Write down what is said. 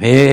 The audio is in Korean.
왜